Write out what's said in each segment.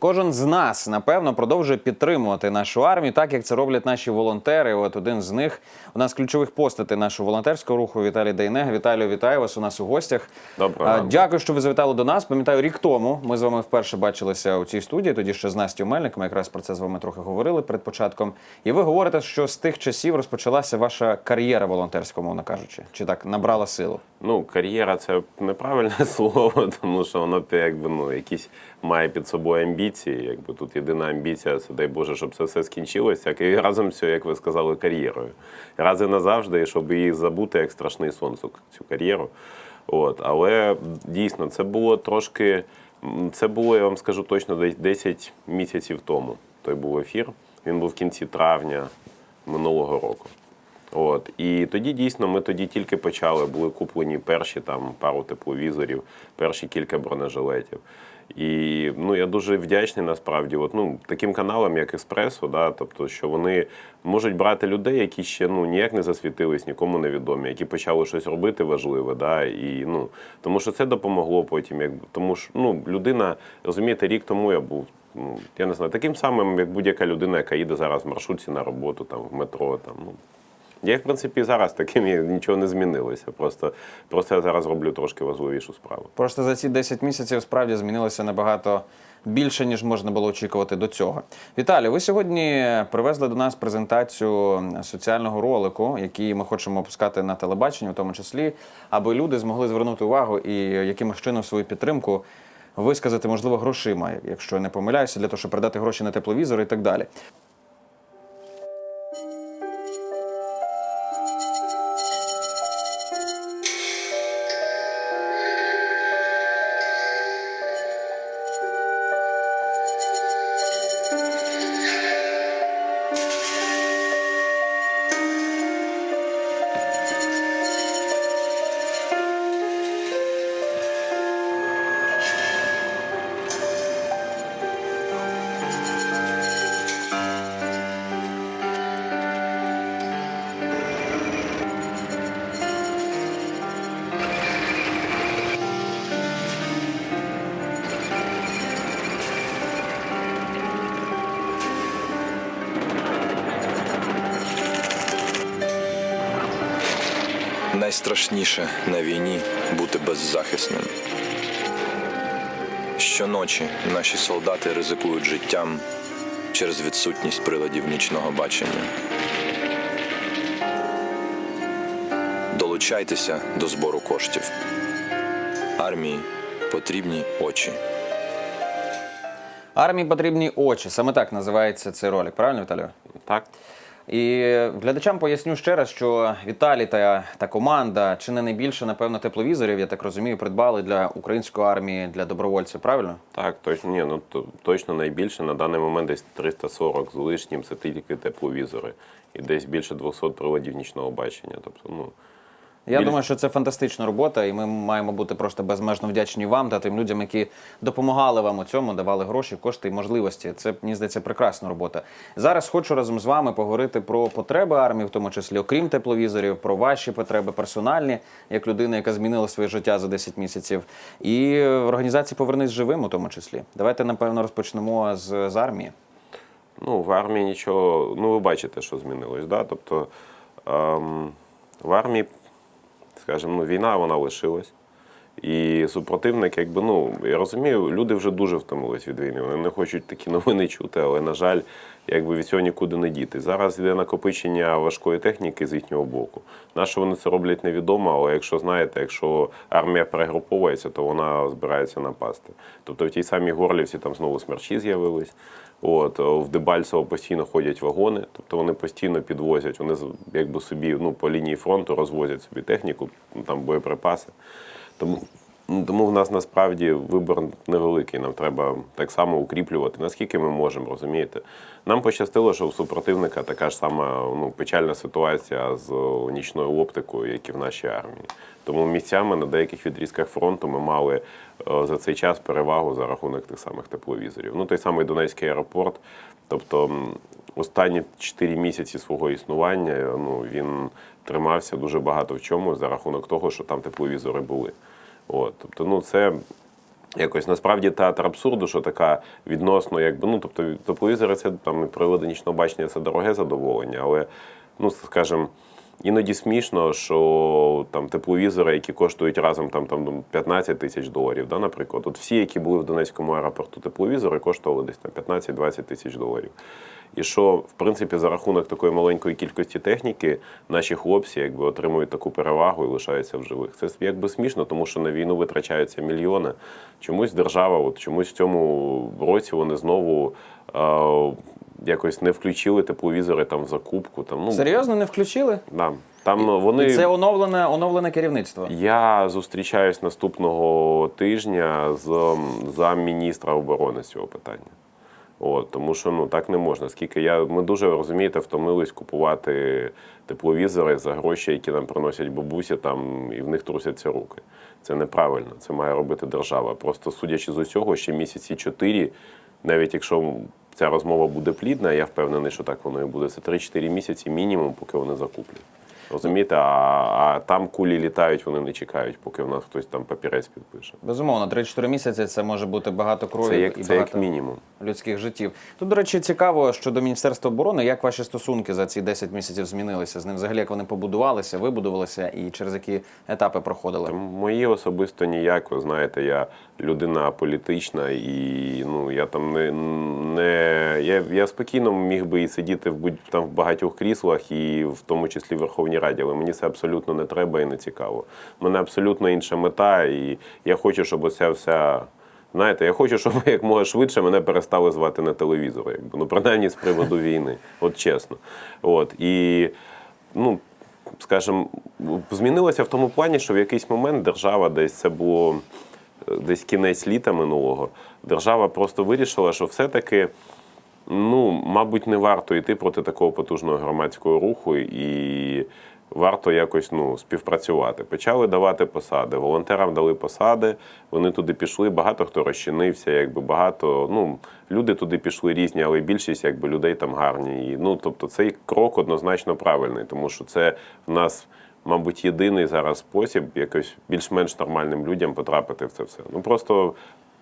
Кожен з нас напевно продовжує підтримувати нашу армію, так як це роблять наші волонтери. От один з них у нас ключових постатей нашого волонтерського руху Віталій Дейнега. Віталію, вітаю вас у нас у гостях. Доброго ранку. Дякую, що ви завітали до нас. Пам'ятаю, рік тому ми з вами вперше бачилися у цій студії. Тоді ще з Настю Мельник. Ми якраз про це з вами трохи говорили перед початком. І ви говорите, що з тих часів розпочалася ваша кар'єра волонтерська, мовно кажучи, чи так набрала силу. Ну, кар'єра це неправильне слово, тому що воно якби ну якісь має під собою амбіції. Якби тут єдина амбіція, це дай Боже, щоб це все скінчилося. І разом все, як ви сказали, кар'єрою. Раз і назавжди, і щоб її забути як страшний сон, цю, цю кар'єру. От, але дійсно це було трошки. Це було, я вам скажу точно, десь 10 місяців тому. Той був ефір. Він був в кінці травня минулого року. От і тоді дійсно ми тоді тільки почали, були куплені перші там пару тепловізорів, перші кілька бронежилетів. І ну я дуже вдячний насправді, от, ну, таким каналам, як Еспресо, да, тобто, що вони можуть брати людей, які ще ну ніяк не засвітились, нікому не відомі, які почали щось робити важливе. Да, і, ну, тому що це допомогло потім. Як, тому що ну, людина, розумієте, рік тому я був. Ну, я не знаю, таким самим, як будь-яка людина, яка їде зараз в маршрутці на роботу, там в метро. Там, ну, я, в принципі, зараз таким і нічого не змінилося. Просто, просто я зараз роблю трошки важливішу справу. Просто за ці 10 місяців справді змінилося набагато більше, ніж можна було очікувати до цього. Віталій, ви сьогодні привезли до нас презентацію соціального ролику, який ми хочемо опускати на телебаченні, в тому числі, аби люди змогли звернути увагу і якимось чином свою підтримку висказати, можливо, грошима, якщо я не помиляюся, для того, щоб передати гроші на тепловізор і так далі. Найстрашніше на війні бути беззахисним. Щоночі наші солдати ризикують життям через відсутність приладів нічного бачення. Долучайтеся до збору коштів. Армії потрібні очі. Армії потрібні очі. Саме так називається цей ролик. Правильно, Віталію? Так? І глядачам поясню ще раз, що Віталій та, та команда чи не найбільше, напевно, тепловізорів, я так розумію, придбали для української армії, для добровольців. Правильно? Так, точно, ні, ну то, точно найбільше на даний момент десь 340 з лишнім це тільки тепловізори. І десь більше 200 приладів нічного бачення. Тобто, ну, Я Більш- думаю, що це фантастична робота, і ми маємо бути просто безмежно вдячні вам та тим людям, які допомагали вам у цьому, давали гроші, кошти і можливості. Це мені здається прекрасна робота. Зараз хочу разом з вами поговорити про потреби армії, в тому числі, окрім тепловізорів, про ваші потреби персональні, як людина, яка змінила своє життя за 10 місяців, і в організації Повернись живим, у тому числі. Давайте напевно розпочнемо з, з армії. Ну, в армії нічого. Ну, ви бачите, що змінилось. Да? Тобто ем, в армії, скажімо, ну, війна вона лишилась. І супротивник, якби, ну, я розумію, люди вже дуже втомились від війни. Вони не хочуть такі новини чути, але, на жаль, якби від цього нікуди не діти. Зараз йде накопичення важкої техніки з їхнього боку. На що вони це роблять невідомо, але якщо знаєте, якщо армія перегруповується, то вона збирається напасти. Тобто в тій самій Горлівці там знову смерчі з'явились. От в Дебальцево постійно ходять вагони, тобто вони постійно підвозять, вони якби собі ну, по лінії фронту розвозять собі техніку, там боєприпаси. Тому, ну, тому в нас насправді вибір невеликий. Нам треба так само укріплювати, наскільки ми можемо, розумієте. Нам пощастило, що у супротивника така ж сама ну, печальна ситуація з нічною оптикою, як і в нашій армії. Тому місцями на деяких відрізках фронту ми мали е, за цей час перевагу за рахунок тих самих тепловізорів. Ну, той самий Донецький аеропорт. Тобто останні 4 місяці свого існування ну, він тримався дуже багато в чому за рахунок того, що там тепловізори були. От, тобто, ну, це Якось насправді театр абсурду, що така відносно, якби ну тобто тепловізори це там і приводи нічного бачення це дороге задоволення, але ну скажімо, іноді смішно, що там тепловізори, які коштують разом там, там 15 тисяч доларів, да, наприклад, от всі, які були в Донецькому аеропорту тепловізори, коштували десь там 15-20 тисяч доларів. І що, в принципі, за рахунок такої маленької кількості техніки наші хлопці якби отримують таку перевагу і лишаються в живих. Це якби смішно, тому що на війну витрачаються мільйони. Чомусь держава, от чомусь в цьому році вони знову е, якось не включили тепловізори там в закупку. Там, ну, Серйозно не включили? Да. Там вони... І це оновлене, оновлене керівництво. Я зустрічаюсь наступного тижня з замміністра оборони з цього питання. От, тому що ну так не можна. Скільки я ми дуже розумієте, втомились купувати тепловізори за гроші, які нам приносять бабусі, там і в них трусяться руки. Це неправильно. Це має робити держава. Просто судячи з усього, ще місяці чотири, навіть якщо ця розмова буде плідна, я впевнений, що так воно і буде. Це 3-4 місяці мінімум, поки вони закуплять. Розумієте, а, а там кулі літають, вони не чекають, поки в нас хтось там папірець підпише. Безумовно, 3-4 місяці це може бути багато крові Це і як, це як мінімум. людських життів. Тут, до речі, цікаво щодо Міністерства оборони, як ваші стосунки за ці 10 місяців змінилися з ним? Взагалі, як вони побудувалися, вибудувалися і через які етапи проходили? Мої особисто ніяк, ви знаєте, я людина політична і ну я там не, не я, я спокійно міг би і сидіти в будь там в багатьох кріслах, і в тому числі в Верховній Раді, але мені це абсолютно не треба і не цікаво. У мене абсолютно інша мета, і я хочу, щоб оця вся. Знаєте, я хочу, щоб як можна швидше мене перестали звати на телевізор, якби ну принаймні з приводу війни, от чесно. От і ну скажімо, змінилося в тому плані, що в якийсь момент держава десь це було десь кінець літа минулого. Держава просто вирішила, що все-таки. Ну, мабуть, не варто йти проти такого потужного громадського руху і варто якось ну, співпрацювати. Почали давати посади. Волонтерам дали посади, вони туди пішли. Багато хто розчинився, якби багато. Ну, люди туди пішли різні, але більшість якби людей там гарні. І, ну, тобто цей крок однозначно правильний, тому що це в нас. Мабуть, єдиний зараз спосіб якось більш-менш нормальним людям потрапити в це все. Ну просто,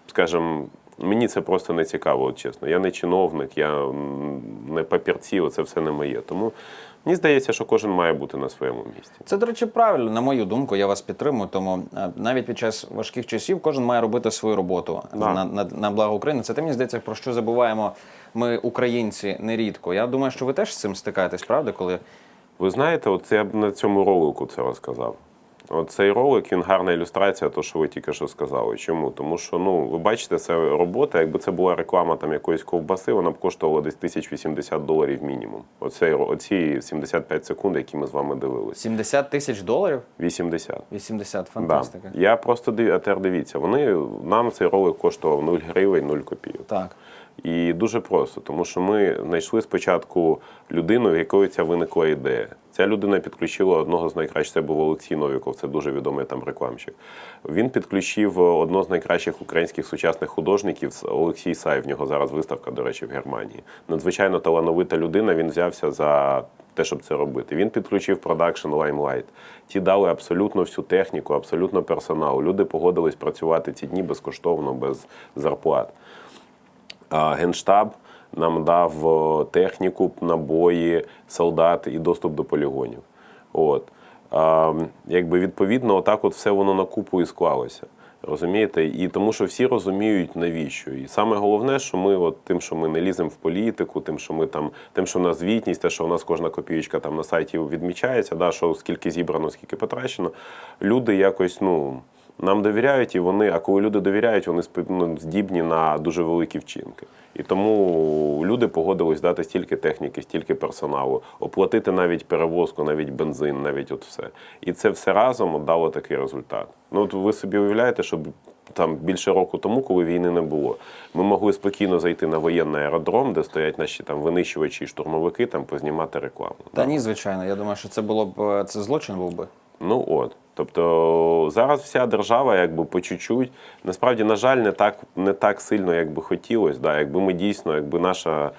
скажімо, мені це просто не цікаво, от чесно. Я не чиновник, я не папірці, це все не моє. Тому мені здається, що кожен має бути на своєму місці. Це, до речі, правильно, на мою думку, я вас підтримую. Тому е, навіть під час важких часів кожен має робити свою роботу Да. на, на, на благо України. Це те, мені здається, про що забуваємо ми, українці, нерідко. Я думаю, що ви теж з цим стикаєтесь, правда, коли Ви знаєте, от я б на цьому ролику це розказав. От цей ролик він гарна ілюстрація, того, що ви тільки що сказали. Чому? Тому що ну ви бачите, це робота. Якби це була реклама там якоїсь ковбаси, вона б коштувала десь 1080 доларів мінімум. Оцей оці 75 секунд, які ми з вами дивилися. 70 тисяч доларів? 80. 80, Да. фантастика. Я просто див... а тепер дивіться, вони нам цей ролик коштував 0 гривень, 0 копійок. Так. І дуже просто, тому що ми знайшли спочатку людину, в якої ця виникла ідея. Ця людина підключила одного з найкращих, це був Олексій Новіков, це дуже відомий там рекламщик. Він підключив одного з найкращих українських сучасних художників Олексій Сай. В нього зараз виставка, до речі, в Германії. Надзвичайно талановита людина. Він взявся за те, щоб це робити. Він підключив продакшн Limelight. Ті дали абсолютно всю техніку, абсолютно персонал. Люди погодились працювати ці дні безкоштовно, без зарплат. Генштаб нам дав е, техніку, набої, солдат і доступ до полігонів. От. Якби відповідно, отак от все воно на купу і склалося. Розумієте? І тому що всі розуміють навіщо. І саме головне, що ми, от тим, що ми не ліземо в політику, тим, що ми там, тим, що в нас звітність, те, що у нас кожна копієчка там на сайті відмічається, да, що скільки зібрано, скільки потрачено, люди якось, ну. Нам довіряють, і вони, а коли люди довіряють, вони ну, здібні на дуже великі вчинки. І тому люди погодились дати стільки техніки, стільки персоналу, оплатити навіть перевозку, навіть бензин, навіть от все. І це все разом дало такий результат. Ну от ви собі уявляєте, що там більше року тому, коли війни не було, ми могли спокійно зайти на воєнний аеродром, де стоять наші там винищувачі і штурмовики, там познімати рекламу. Та ні, звичайно. Я думаю, що це було б е, це злочин був би. Ну от. Тобто зараз вся держава якби по чуть-чуть. Насправді, на жаль, не так, не так сильно, як би хотілося. Да? Якби ми дійсно, якби наша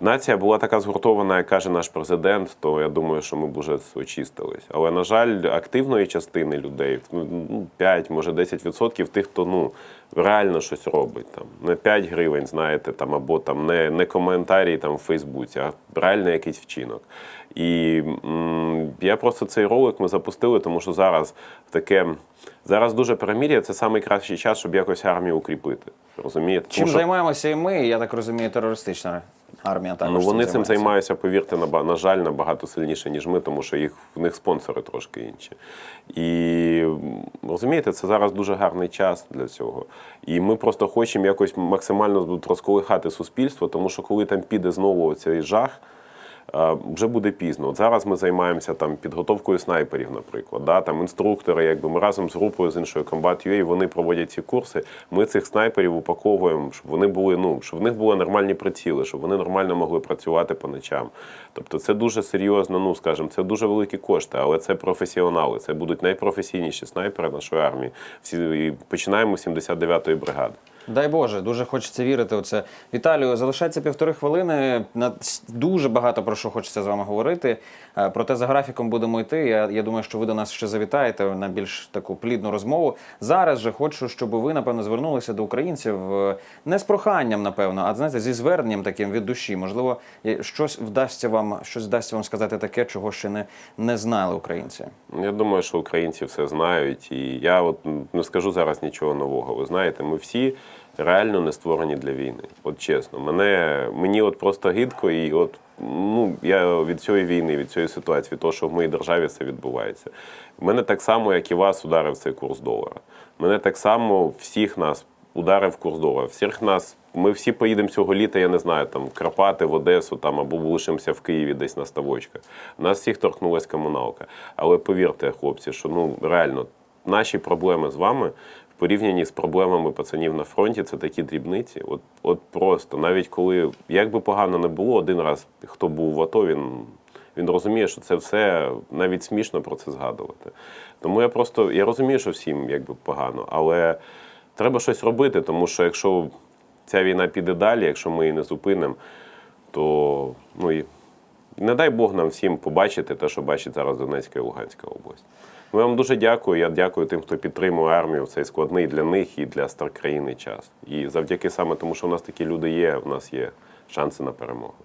нація була така згуртована, як каже наш президент, то я думаю, що ми б уже очистились. Але, на жаль, активної частини людей, ну, 5, може 10% тих, хто ну, реально щось робить. Там, не 5 гривень, знаєте, там, або там, не, не коментарі там, в Фейсбуці, а реально якийсь вчинок. І м, я просто цей ролик ми запустили, тому що зараз таке. Зараз дуже перемір'я, це найкращий час, щоб якось армію укріпити. Розумієте? Чим Тому займаємося і ми, я так розумію, терористична армія також. Ну, вони цим цим займаються, повірте, наба- на жаль, набагато сильніше, ніж ми, тому що їх в них спонсори трошки інші. І розумієте, це зараз дуже гарний час для цього. І ми просто хочемо якось максимально розколихати суспільство, тому що коли там піде знову цей жах. А, Вже буде пізно. От зараз ми займаємося там підготовкою снайперів, наприклад. Да? Там інструктори, якби ми разом з групою з іншою Combat UA, вони проводять ці курси. Ми цих снайперів упаковуємо, щоб вони були, ну щоб в них були нормальні приціли, щоб вони нормально могли працювати по ночам. Тобто, це дуже серйозно, ну скажімо, це дуже великі кошти, але це професіонали. Це будуть найпрофесійніші снайпери нашої армії. Всі починаємо з 79-ї бригади. Дай Боже, дуже хочеться вірити у це. Віталію, залишається півтори хвилини. На дуже багато про що хочеться з вами говорити. Е, Проте за графіком будемо йти. Я, я думаю, що ви до нас ще завітаєте на більш таку плідну розмову. Зараз же хочу, щоб ви напевно звернулися до українців е, не з проханням, напевно, а знаєте, зі зверненням таким від душі. Можливо, щось вдасться вам, щось вдасться вам сказати таке, чого ще не, не знали українці. Я думаю, що українці все знають, і я от не скажу зараз нічого нового. Ви знаєте, ми всі реально не створені для війни. От чесно, мене мені от просто гидко, і от ну я від цієї війни, від цієї ситуації, від того, що в моїй державі це відбувається. Мене так само, як і вас, ударив цей курс долара. Мене так само всіх нас ударив курс долара. Всіх нас, ми всі поїдемо цього літа, я не знаю, там Карпати, в Одесу, там або лишимося в Києві десь на ставочках. Нас всіх торкнулась комуналка. Але повірте, хлопці, що ну реально наші проблеми з вами в порівнянні з проблемами пацанів на фронті це такі дрібниці. От, от просто, навіть коли як би погано не було, один раз хто був в АТО, він. Він розуміє, що це все навіть смішно про це згадувати. Тому я просто я розумію, що всім якби погано, але треба щось робити, тому що якщо ця війна піде далі, якщо ми її не зупинимо, то ну і не дай Бог нам всім побачити те, що бачить зараз Донецька і Луганська область. Ми вам дуже дякую. Я дякую тим, хто підтримує армію в цей складний для них і для стар країни час. І завдяки саме тому, що в нас такі люди є, в нас є шанси на перемогу.